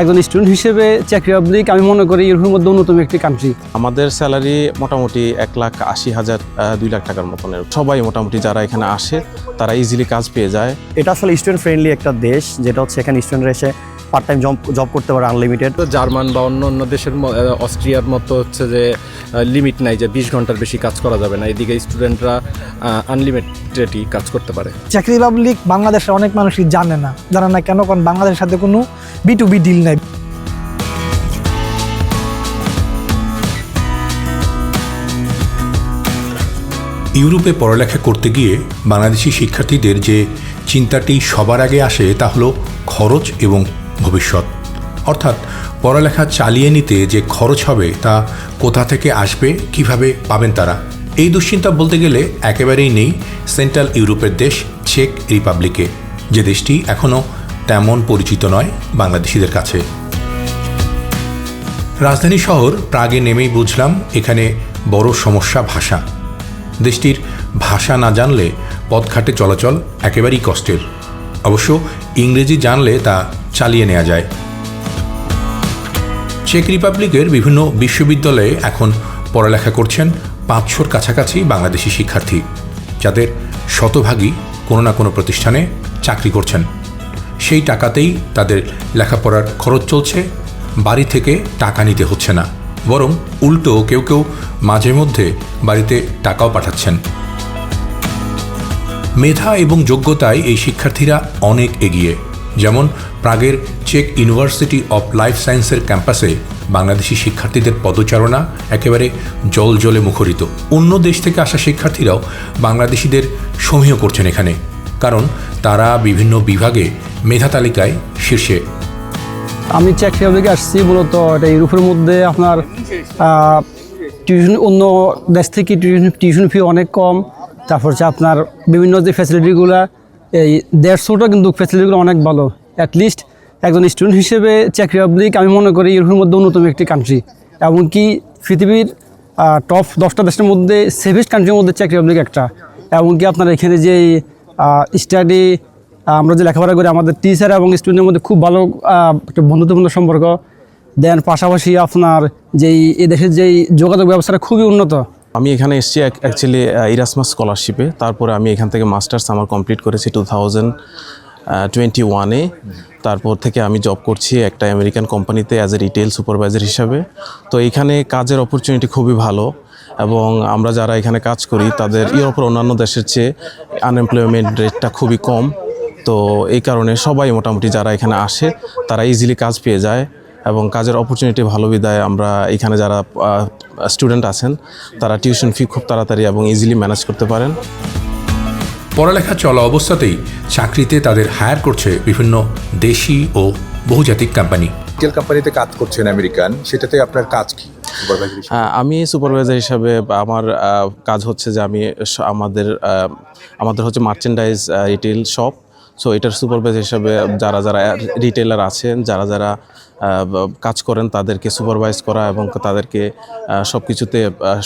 একজন স্টুডেন্ট হিসেবে check Republic আমি মনে করি ইউরোপের মধ্যে অন্যতম একটি কান্ট্রি আমাদের স্যালারি মোটামুটি এক লাখ আশি হাজার দুই লাখ টাকার মতন সবাই মোটামুটি যারা এখানে আসে তারা ইজিলি কাজ পেয়ে যায়। এটা আসলে স্টুডেন্ট ফ্রেন্ডলি একটা দেশ যেটা হচ্ছে এখানে স্টুডেন্টরা এসে পার্ট টাইম জব জব করতে পারে আনলিমিটেড তো জার্মান বা অন্য অন্য দেশের অস্ট্রিয়ার মতো হচ্ছে যে লিমিট নাই যে বিশ ঘণ্টার বেশি কাজ করা যাবে না। এদিকে স্টুডেন্টরা আনলিমিটেডই কাজ করতে পারে। চাকরি পাবলিক বাংলাদেশের অনেক মানুষই জানে না। জানে না কেন? কারণ বাংলাদেশের সাথে কোনো বি টু বি ডিল নাই। ইউরোপে পড়ালেখা করতে গিয়ে বাংলাদেশি শিক্ষার্থীদের যে চিন্তাটি সবার আগে আসে তা হলো খরচ এবং ভবিষ্যৎ। অর্থাৎ পড়ালেখা চালিয়ে নিতে যে খরচ হবে তা কোথা থেকে আসবে, কীভাবে পাবেন তারা? এই দুশ্চিন্তা বলতে গেলে একেবারেই নেই সেন্ট্রাল ইউরোপের দেশ চেক রিপাবলিকে। যে দেশটি এখনও তেমন পরিচিত নয় বাংলাদেশিদের কাছে। রাজধানী শহর প্রাগে নেমেই বুঝলাম এখানে বড় সমস্যা ভাষা। দেশটির ভাষা না জানলে পথঘাটে চলাচল একেবারেই কষ্টের। অবশ্য ইংরেজি জানলে তা চালিয়ে নেওয়া যায়। চেক রিপাবলিকের বিভিন্ন বিশ্ববিদ্যালয়ে এখন পড়ালেখা করছেন পাঁচশোর কাছাকাছি বাংলাদেশি শিক্ষার্থী, যাদের শতভাগই কোনো না কোনো প্রতিষ্ঠানে চাকরি করছেন। সেই টাকাতেই তাদের লেখাপড়ার খরচ চলছে, বাড়ি থেকে টাকা নিতে হচ্ছে না, বরং উল্টো কেউ কেউ মাঝে মধ্যে বাড়িতে টাকাও পাঠাচ্ছেন। মেধা এবং যোগ্যতায় এই শিক্ষার্থীরা অনেক এগিয়ে। যেমন প্রাগের চেক ইউনিভার্সিটি অফ লাইফ সায়েন্সের ক্যাম্পাসে বাংলাদেশি শিক্ষার্থীদের পদচারণা একেবারে জল জলে মুখরিত। অন্য দেশ থেকে আসা শিক্ষার্থীরাও বাংলাদেশিদের সমীহ করছেন এখানে, কারণ তারা বিভিন্ন বিভাগে মেধা তালিকায় শীর্ষে। আমি চাকরি পাবলিকে আসছি মূলত এটা ইউরোপের মধ্যে আপনার টিউশন অন্য দেশ থেকে টিউশন টিউশন ফি অনেক কম। তারপর হচ্ছে আপনার বিভিন্ন যে ফ্যাসিলিটিগুলো এই দেড়শোটা কিন্তু ফ্যাসিলিটিগুলো অনেক ভালো। অ্যাটলিস্ট একজন স্টুডেন্ট হিসেবে চাকরি পাবলিক আমি মনে করি ইউরোপের মধ্যে অন্যতম একটি কান্ট্রি এমনকি পৃথিবীর টপ দশটা দেশের মধ্যে সেভেস্ট কান্ট্রির মধ্যে চাকরি পাবলিক একটা। এমনকি আপনার এখানে যে স্টাডি আমরা যে লেখাপড়া করি, আমাদের টিচার এবং স্টুডেন্টের মধ্যে খুব ভালো একটা বন্ধুত্বপূর্ণ সম্পর্ক। দেন পাশাপাশি আপনার যেই, এ দেশের যেই যোগাযোগ ব্যবস্থাটা খুবই উন্নত। আমি এখানে এসেছি এক অ্যাকচুয়ালি ইরাসমাস স্কলারশিপে তারপরে আমি এখান থেকে মাস্টার্স আমার কমপ্লিট করেছি টু থাউজেন্ড টোয়েন্টি ওয়ানে তারপর থেকে আমি জব করছি একটা আমেরিকান কোম্পানিতে অ্যাজ এ রিটেল সুপারভাইজার হিসাবে। তো এখানে কাজের অপরচুনিটি খুবই ভালো এবং আমরা যারা এখানে কাজ করি, তাদের ইউরোপের অন্যান্য দেশের চেয়ে আনএমপ্লয়মেন্ট রেটটা খুবই কম। তো এই কারণে সবাই মোটামুটি যারা এখানে আসে, তারা ইজিলি কাজ পেয়ে যায় এবং কাজের অপরচুনিটি ভালো বিদায় আমরা এখানে যারা স্টুডেন্ট আছেন তারা টিউশন ফি খুব তাড়াতাড়ি এবং ইজিলি ম্যানেজ করতে পারেন। পড়ালেখা চলা অবস্থাতেই চাকরিতে তাদের হায়ার করছে বিভিন্ন দেশি ও বহুজাতিক কোম্পানি রিটেল কোম্পানিতে কাজ করছেন আমেরিকান সেটাতে আপনার কাজ কি? আমি সুপারভাইজার হিসাবে বা আমার কাজ হচ্ছে যে আমি আমাদের আমাদের হচ্ছে মার্চেন্ডাইজ রিটেল শপ সো এটার সুপারভাইজার হিসাবে যারা যারা রিটেলার আছেন, যারা যারা কাজ করেন, তাদেরকে সুপারভাইজ করা এবং তাদেরকে সব কিছুতে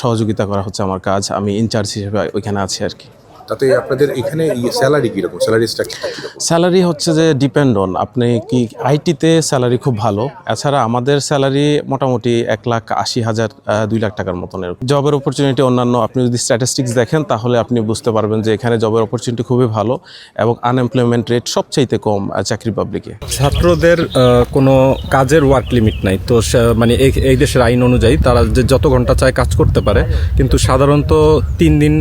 সহযোগিতা করা হচ্ছে আমার কাজ। আমি ইনচার্জ হিসেবে ওইখানে আছি আর কি। তাতে আপনাদের এখানে স্যালারি কীরকম? স্যালারি স্ট্রাকচারটা কীরকম? স্যালারি হচ্ছে যে ডিপেন্ড অন আপনি কি আইটিতে স্যালারি খুব ভালো এছাড়া আমাদের স্যালারি মোটামুটি এক লাখ আশি হাজার দুই লাখ টাকার মতন এরকম। জবের অপরচুনিটি অন্যান্য আপনি যদি স্ট্যাটিস্টিক্স দেখেন তাহলে আপনি বুঝতে পারবেন যে এখানে জবের অপরচুনিটি খুবই ভালো এবং আনএমপ্লয়মেন্ট রেট সবচাইতে কম চাকরি পাবলিকে ছাত্রদের কোনো কাজের ওয়ার্ক লিমিট নাই। তো মানে এই- এই দেশের আইন অনুযায়ী তারা যে যত ঘণ্টা চায় কাজ করতে পারে কিন্তু সাধারণত তিন দিন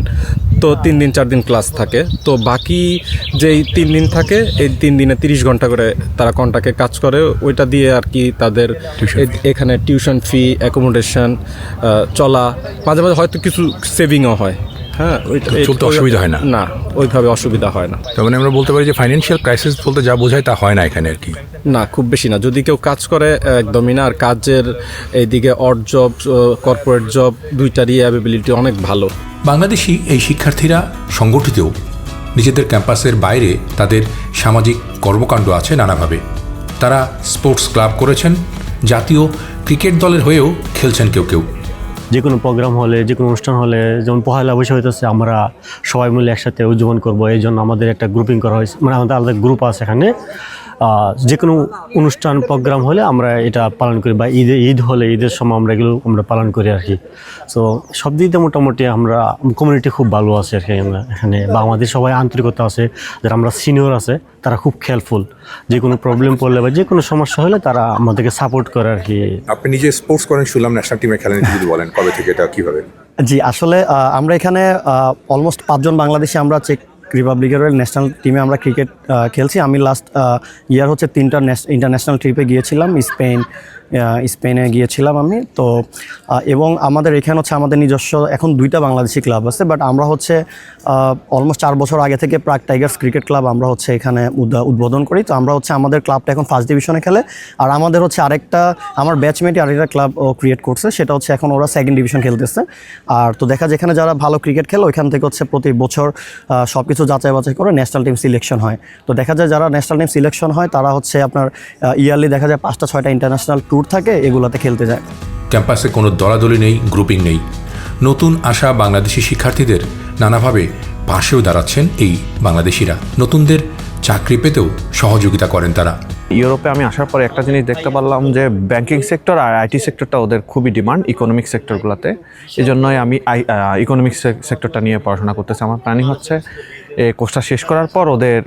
তো তিন দিন চার দিন ক্লাস থাকে। তো বাকি যেই তিন দিন থাকে এই তিন দিনে তিরিশ ঘণ্টা করে তারা কন্টাকে কাজ করে। ওইটা দিয়ে আর কি তাদের এখানে টিউশন ফি অ্যাকোমোডেশন চলা। মাঝে মাঝে হয়তো কিছু সেভিংও হয়। হ্যাঁ চলতে অসুবিধা হয় না? না ওইভাবে অসুবিধা হয় না। তার মানে আমরা বলতে পারি যে ফাইন্যান্সিয়াল ক্রাইসিস বলতে যা বোঝায় তা হয় না এখানে আর কি। না খুব বেশি না। যদি কেউ কাজ করে একদমই না। আর কাজের এইদিকে অড জব কর্পোরেট জব দুইটারই অ্যাভেবিলিটি অনেক ভালো। বাংলাদেশি এই শিক্ষার্থীরা সংগঠিতও নিজেদের ক্যাম্পাসের বাইরে তাদের সামাজিক কর্মকাণ্ড আছে নানাভাবে। তারা স্পোর্টস ক্লাব করেছেন, জাতীয় ক্রিকেট দলের হয়েও খেলছেন কেউ কেউ। যে কোনো প্রোগ্রাম হলে যে কোনো অনুষ্ঠান হলে, যেমন পহেলা বৈশাখ হইতেছে, আমরা সবাই মিলে একসাথে উদযাপন করব। এই জন্য আমাদের একটা গ্রুপিং করা হয়েছে। মানে আমাদের আলাদা গ্রুপ আছে এখানে। যে কোনো অনুষ্ঠান প্রোগ্রাম হলে আমরা এটা পালন করি বা ঈদে ঈদ হলে ঈদের সময় আমরা এগুলো আমরা পালন করি আর কি। সো সব দিক দিয়ে মোটামুটি আমরা কমিউনিটি খুব ভালো আছে আর কি আমরা এখানে। বা আমাদের সবাই আন্তরিকতা আছে যারা আমরা সিনিয়র আছে তারা খুব খেয়ালফুল যে কোনো প্রবলেম পড়লে বা যে কোনো সমস্যা হলে তারা আমাদেরকে সাপোর্ট করে আর কি। আপনি নিজে স্পোর্টস করেন শুনলাম ন্যাশনাল টিমে খেলেন যদি বলেন কবে থেকে এটা কীভাবে? জি আসলে আমরা এখানে অলমোস্ট পাঁচজন বাংলাদেশি আমরা চেক রিপাবলিকের ন্যাশনাল টিমে আমরা ক্রিকেট খেলছি। আমি লাস্ট ইয়ার হচ্ছে তিনটা ইন্টারন্যাশনাল ট্রিপে গিয়েছিলাম, স্পেন স্পেনে গিয়েছিলাম আমি। তো এবং আমাদের এখানে হচ্ছে আমাদের নিজস্ব এখন দুইটা বাংলাদেশি ক্লাব আছে বাট আমরা হচ্ছে অলমোস্ট চার বছর আগে থেকে প্রাক টাইগার্স ক্রিকেট ক্লাব আমরা হচ্ছে এখানে উদ্বা- উদ্বোধন করি। তো আমরা হচ্ছে আমাদের ক্লাবটা এখন ফার্স্ট ডিভিশনে খেলে। আর আমাদের হচ্ছে আরেকটা, আমার ব্যাচমেটই আরেকটা ক্লাব ক্রিয়েট করছে, সেটা হচ্ছে এখন ওরা সেকেন্ড ডিভিশন খেলতেছে। আর তো দেখা যেখানে যারা ভালো ক্রিকেট খেলে, ওইখান থেকে হচ্ছে প্রতি বছর সব কিছু যাচাই বাছাই করে ন্যাশনাল টিম সিলেকশন হয়। তো দেখা যায় যারা ন্যাশনাল টিম সিলেকশন হয়, তারা হচ্ছে আপনার ইয়ারলি দেখা যায় পাঁচটা, ছয়টা ইন্টারন্যাশনাল ট্যুর থাকে এগুলোতে খেলতে যায়। ক্যাম্পাসে কোনো দলাদলি নেই গ্রুপিং নেই। নতুন আসা বাংলাদেশি শিক্ষার্থীদের নানাভাবে পাশেও দাঁড়াচ্ছেন এই বাংলাদেশিরা। নতুনদের চাকরি পেতেও সহযোগিতা করেন তারা। ইউরোপে আমি আসার পরে একটা জিনিস দেখতে পারলাম যে ব্যাংকিং সেক্টর আর আইটি সেক্টরটা ওদের খুবই ডিমান্ড ইকোনমিক সেক্টরগুলোতে এই জন্যই আমি আই ইকোনমিক সেক্টরটা নিয়ে পড়াশোনা করতেছি। আমার প্ল্যানিং হচ্ছে এই কোর্সটা শেষ করার পর ওদের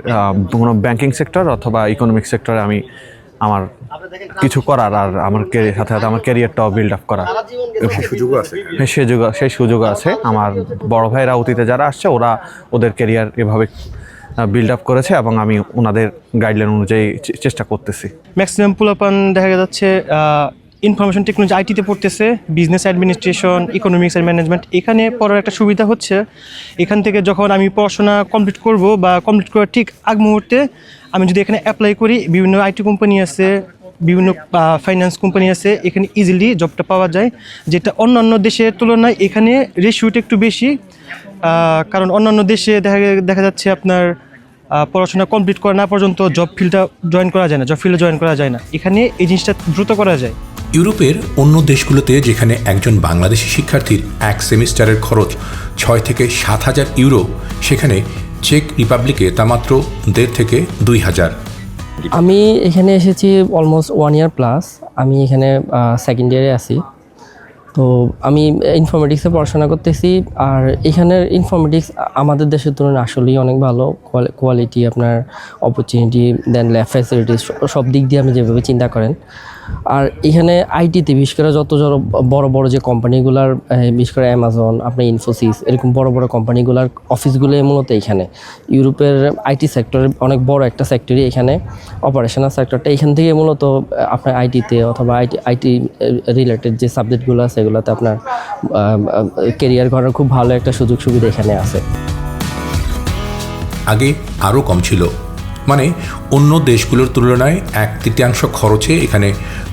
কোনো ব্যাংকিং সেক্টর অথবা ইকোনমিক সেক্টরে আমি আমার কিছু করার আর আমার সাথে সাথে আমার ক্যারিয়ারটাও বিল্ড আপ করা সেই সুযোগও আছে হ্যাঁ, সেই সুযোগ সেই সুযোগ আছে। আমার বড় ভাইরা অতীতে যারা আসছে ওরা ওদের ক্যারিয়ার এভাবে বিল্ড আপ করেছে এবং আমি ওনাদের গাইডলাইন অনুযায়ী চে- চেষ্টা করতেছি। ম্যাক্সিমাম পোলাপান দেখা যাচ্ছে ইনফরমেশন টেকনোলজি আইটিতে পড়তেছে business administration economics and management এখানে পড়ার একটা সুবিধা হচ্ছে এখান থেকে যখন আমি পড়াশোনা কমপ্লিট করব বা কমপ্লিট করার ঠিক আগ মুহূর্তে আমি যদি এখানে অ্যাপ্লাই করি, বিভিন্ন আইটি কোম্পানি আছে, বিভিন্ন ফাইন্যান্স কোম্পানি আছে, এখানে ইজিলি জবটা পাওয়া যায়। যেটা অন্যান্য দেশের তুলনায় এখানে রেশিওটা একটু বেশি কারণ অন্যান্য দেশে দেখা দেখা যাচ্ছে আপনার পড়াশোনা কমপ্লিট করা না পর্যন্ত জব ফিল্ডটা জয়েন করা যায় না জব ফিল্ডে জয়েন করা যায় না। এখানে এই জিনিসটা দ্রুত করা যায়। ইউরোপের অন্য দেশগুলোতে যেখানে একজন বাংলাদেশি শিক্ষার্থীর এক সেমিস্টারের খরচ ছয় থেকে সাত হাজার ইউরো, সেখানে চেক রিপাবলিকে তা মাত্র দেড় থেকে দুই হাজার। আমি এখানে এসেছি অলমোস্ট ওয়ান ইয়ার প্লাস আমি এখানে সেকেন্ড ইয়ারে আছি। তো আমি ইনফরমেটিক্সে পড়াশোনা করতেছি, আর এখানের ইনফরমেটিক্স আমাদের দেশের তুলনায় আসলেই অনেক ভালো। কোয়ালিটি আপনার অপরচুনিটি দেন ল্যাব ফ্যাসিলিটিস সব দিক দিয়ে আপনি যেভাবে চিন্তা করেন। আর এখানে আইটিতে বিশেষ করে যত বড় বড় যে কোম্পানিগুলার বিশেষ করে অ্যামাজন আপনার ইনফোসিস এরকম বড় বড় কোম্পানিগুলার অফিসগুলো মূলত এখানে। ইউরোপের আইটি সেক্টরের অনেক বড় একটা সেক্টরই এখানে। অপারেশনাল সেক্টরটা এখান থেকে মূলত আপনার আইটিতে অথবা আইটি আইটি রিলেটেড যে সাবজেক্টগুলো আছে এগুলোতে আপনার কেরিয়ার করার খুব ভালো একটা সুযোগ সুবিধা এখানে আছে। আগে আরও কম ছিল। মানে অন্য দেশগুলোর তুলনায় এক তৃতীয়াংশ খরচে এখানে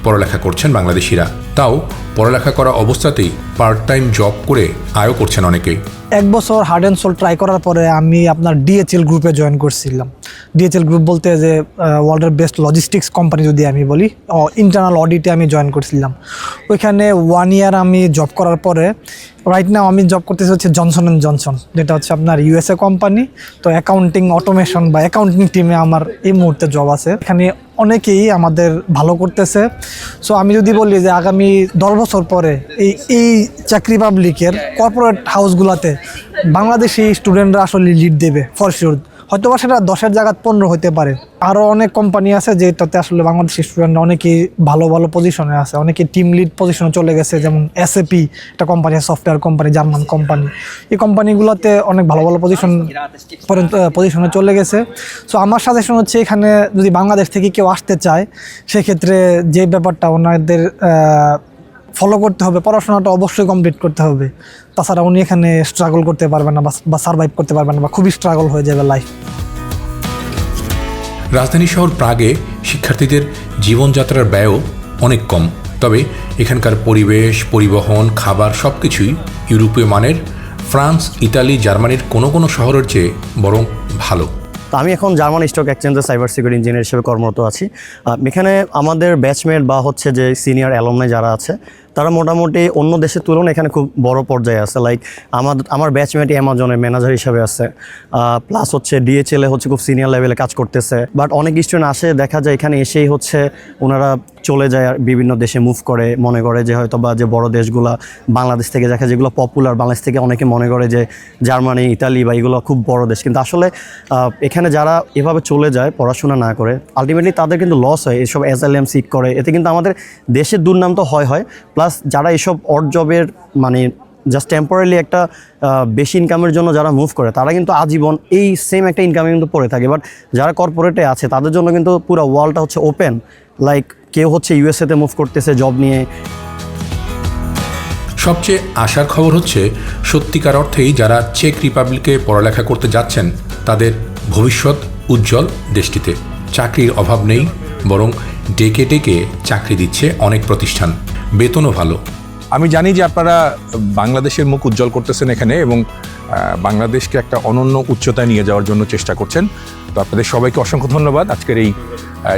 পড়ালেখা করছেন বাংলাদেশিরা। তাও পড়ালেখা করা অবস্থাতেই পার্ট টাইম জব করে আয়ও করছেন অনেকেই এক বছর হার্ড অ্যান্ড সোল ট্রাই করার পরে আমি আপনার ডিএচএল গ্রুপে জয়েন করছিলাম। ডিএচএল গ্রুপ বলতে যে ওয়ার্ল্ডের বেস্ট লজিস্টিক্স কোম্পানি যদি আমি বলি ইন্টারনাল অডিটে আমি জয়েন করছিলাম। ওইখানে ওয়ান ইয়ার আমি জব করার পরে রাইট নাও আমি জব করতেছি হচ্ছে জনসন অ্যান্ড জনসন যেটা হচ্ছে আপনার ইউএসএ কোম্পানি। তো অ্যাকাউন্টিং অটোমেশন বা অ্যাকাউন্টিং টিমে আমার এই মুহূর্তে জব আছে। এখানে অনেকেই আমাদের ভালো করতেছে। সো আমি যদি বলি যে আগামী দশ বছর পরে এই এই চাকরি পাবলিকের কর্পোরেট হাউসগুলোতে বাংলাদেশি স্টুডেন্টরা আসলে লিড দেবে ফর হয়তো বা সেটা দশের জায়গায় পনেরো হতে পারে। আরও অনেক কোম্পানি আছে যেটাতে আসলে বাংলাদেশি স্টুডেন্ট অনেকেই ভালো ভালো পজিশনে আছে। অনেকে টিম লিড পজিশনে চলে গেছে, যেমন এসএপি একটা company software company German company এই কোম্পানিগুলোতে অনেক ভালো ভালো পজিশন পর্যন্ত পজিশনে চলে গেছে। সো আমার সাজেশন হচ্ছে এখানে যদি বাংলাদেশ থেকে কেউ আসতে চায়, সেক্ষেত্রে যে ব্যাপারটা ওনাদের ফলো করতে হবে পড়াশোনাটা অবশ্যই কমপ্লিট করতে হবে। তাছাড়া উনি এখানে স্ট্রাগল করতে পারবেন না বা- সার্ভাইভ করতে পারবেন না বা খুবই স্ট্রাগল হয়ে যাবে লাইফ রাজধানী শহর প্রাগে শিক্ষার্থীদের জীবনযাত্রার ব্যয়ও অনেক কম। তবে এখানকার পরিবেশ পরিবহন খাবার সব কিছুই ইউরোপীয় মানের ফ্রান্স ইতালি জার্মানির কোনো কোনো শহরের চেয়ে বরং ভালো। তো আমি এখন জার্মান স্টক এক্সচেঞ্জের সাইবার সিকিউরিটি ইঞ্জিনিয়ার হিসেবে কর্মরত আছি। এখানে আমাদের ব্যাচমেট বা হচ্ছে যে সিনিয়র অ্যালমনাই যারা আছে তারা মোটামুটি অন্য দেশের তুলনায় এখানে খুব বড় পর্যায়ে আছে। লাইক আমার আমার ব্যাচমেট অ্যামাজনের ম্যানেজার হিসাবে আছে। প্লাস হচ্ছে ডিএচএল হচ্ছে খুব সিনিয়র লেভেলে কাজ করতেছে। বাট অনেক স্টুডেন্ট আসে, দেখা যায় এখানে এসেই হচ্ছে ওনারা চলে যায় আর বিভিন্ন দেশে মুভ করে। মনে করে যে হয়তো বা যে বড় দেশগুলা, বাংলাদেশ থেকে দেখা যেগুলো পপুলার বাংলাদেশ থেকে অনেকে মনে করে যে জার্মানি, ইতালি বা এগুলো খুব বড় দেশ। কিন্তু আসলে এখানে যারা এভাবে চলে যায়, পড়াশোনা না করে আলটিমেটলি তাদের কিন্তু লস হয়। এসব এসএলএম সিট করে। এতে কিন্তু আমাদের দেশের দুর্নাম তো হয় হয়। প্লাস যারা এসব অড জবের মানে জাস্ট টেম্পোরারি একটা বেশি ইনকামের জন্য যারা মুভ করে, তারা কিন্তু আজীবন এই সেম একটা ইনকামে কিন্তু পড়ে থাকে। বাট যারা কর্পোরেটে আছে, তাদের জন্য কিন্তু পুরো ওয়ার্ল্ডটা হচ্ছে ওপেন লাইক কেউ হচ্ছে ইউএসএতে মুভ করতেছে জব নিয়ে। সবচেয়ে আশার খবর হচ্ছে, সত্যিকার অর্থেই যারা চেক রিপাবলিকে পড়ালেখা করতে যাচ্ছেন, তাদের ভবিষ্যৎ উজ্জ্বল দেশটিতে। চাকরির অভাব নেই, বরং ডেকে ডেকে চাকরি দিচ্ছে অনেক প্রতিষ্ঠান। বেতনও ভালো। আমি জানি যে আপনারা বাংলাদেশের মুখ উজ্জ্বল করতেছেন এখানে এবং বাংলাদেশকে একটা অনন্য উচ্চতায় নিয়ে যাওয়ার জন্য চেষ্টা করছেন। তো আপনাদের সবাইকে অসংখ্য ধন্যবাদ আজকের এই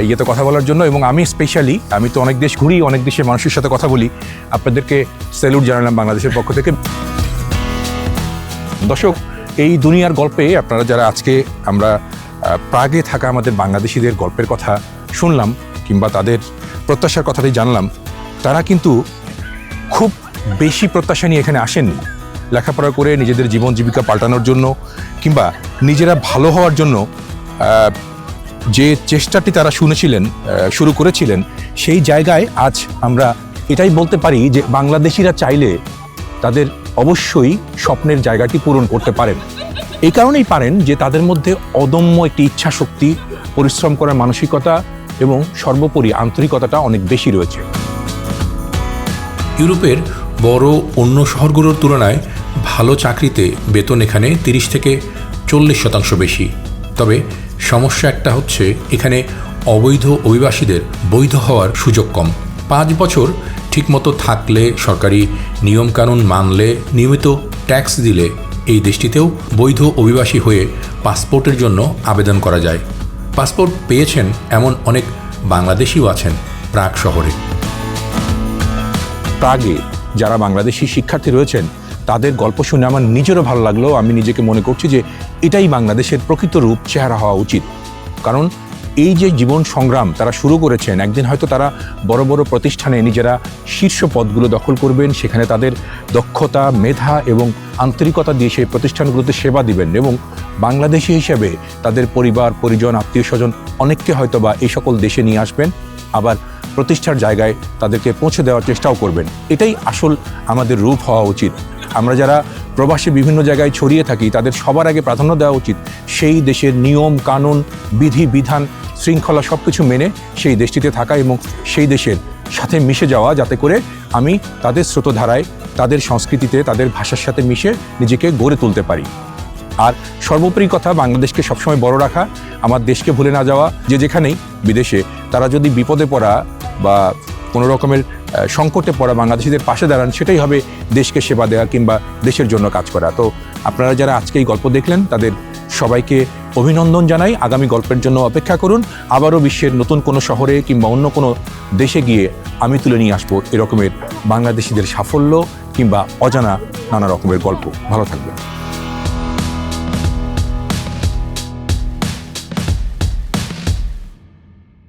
ইয়েতে কথা বলার জন্য এবং আমি স্পেশালি আমি তো অনেক দেশ ঘুরি, অনেক দেশের মানুষের সাথে কথা বলি, আপনাদেরকে স্যালুট জানালাম বাংলাদেশের পক্ষ থেকে। দর্শক, এই দুনিয়ার গল্পে আপনারা যারা আজকে আমরা প্রাগে থাকা আমাদের বাংলাদেশিদের গল্পের কথা শুনলাম কিংবা তাদের প্রত্যাশার কথাটি জানলাম তারা কিন্তু খুব বেশি প্রত্যাশা নিয়ে এখানে আসেননি। লেখাপড়া করে নিজেদের জীবন জীবিকা পাল্টানোর জন্য কিংবা নিজেরা ভালো হওয়ার জন্য যে চেষ্টাটি তারা শুনেছিলেন শুরু করেছিলেন, সেই জায়গায় আজ আমরা এটাই বলতে পারি যে বাংলাদেশিরা চাইলে তাদের অবশ্যই স্বপ্নের জায়গাটি পূরণ করতে পারেন। এই কারণেই পারেন যে তাদের মধ্যে অদম্য একটি ইচ্ছা শক্তি পরিশ্রম করার মানসিকতা এবং সর্বোপরি আন্তরিকতাটা অনেক বেশি রয়েছে। ইউরোপের বড় অন্য শহরগুলোর তুলনায় ভালো চাকরিতে বেতন এখানে তিরিশ থেকে চল্লিশ শতাংশ বেশি। তবে সমস্যা একটা হচ্ছে এখানে অবৈধ অভিবাসীদের বৈধ হওয়ার সুযোগ কম। পাঁচ বছর ঠিকমতো থাকলে সরকারি নিয়মকানুন মানলে, নিয়মিত ট্যাক্স দিলে এই দেশটিতেও বৈধ অভিবাসী হয়ে পাসপোর্টের জন্য আবেদন করা যায়। পাসপোর্ট পেয়েছেন এমন অনেক বাংলাদেশিও আছেন প্রাগ শহরে। প্রাগে যারা বাংলাদেশি শিক্ষার্থী রয়েছেন, তাদের গল্প শুনে আমার নিজেরও ভালো লাগল। আমি নিজেকে মনে করছি যে এটাই বাংলাদেশের প্রকৃত রূপ, চেহারা হওয়া উচিত। কারণ এই যে জীবন সংগ্রাম তারা শুরু করেছেন, একদিন হয়তো তারা বড় বড় প্রতিষ্ঠানে নিজেরা শীর্ষ পদগুলো দখল করবেন, সেখানে তাদের দক্ষতা, মেধা এবং আন্তরিকতা দিয়ে সেই প্রতিষ্ঠানগুলোতে সেবা দিবেন এবং বাংলাদেশি হিসেবে তাদের পরিবার, পরিজন আত্মীয় স্বজন অনেককে হয়তো বা এই সকল দেশে নিয়ে আসবেন। আবার প্রতিষ্ঠার জায়গায় তাদেরকে পৌঁছে দেওয়ার চেষ্টাও করবেন। এটাই আসল আমাদের রূপ হওয়া উচিত। আমরা যারা প্রবাসী বিভিন্ন জায়গায় ছড়িয়ে থাকি, তাদের সবার আগে প্রাধান্য দেওয়া উচিত সেই দেশের নিয়ম, কানুন, বিধি, বিধান, শৃঙ্খলা সব কিছু মেনে সেই দেশটিতে থাকা এবং সেই দেশের সাথে মিশে যাওয়া, যাতে করে আমি তাদের স্রোতধারায়, তাদের সংস্কৃতিতে, তাদের ভাষার সাথে মিশে নিজেকে গড়ে তুলতে পারি। আর সর্বোপরি কথা, বাংলাদেশকে সবসময় বড় রাখা, আমার দেশকে ভুলে না যাওয়া, যে যেখানেই বিদেশে, তারা যদি বিপদে পড়া বা কোনো রকমের সংকটে পড়া বাংলাদেশিদের পাশে দাঁড়ান, সেটাই হবে দেশকে সেবা দেওয়া কিংবা দেশের জন্য কাজ করা। তো আপনারা যারা আজকে এই গল্প দেখলেন, তাদের সবাইকে অভিনন্দন জানাই। আগামী গল্পের জন্য অপেক্ষা করুন। আবারও বিশ্বের নতুন কোনো শহরে কিংবা অন্য কোনো দেশে গিয়ে আমি তুলে নিয়ে আসব এরকমের বাংলাদেশিদের সাফল্য কিংবা অজানা নানা রকমের গল্প। ভালো থাকবেন।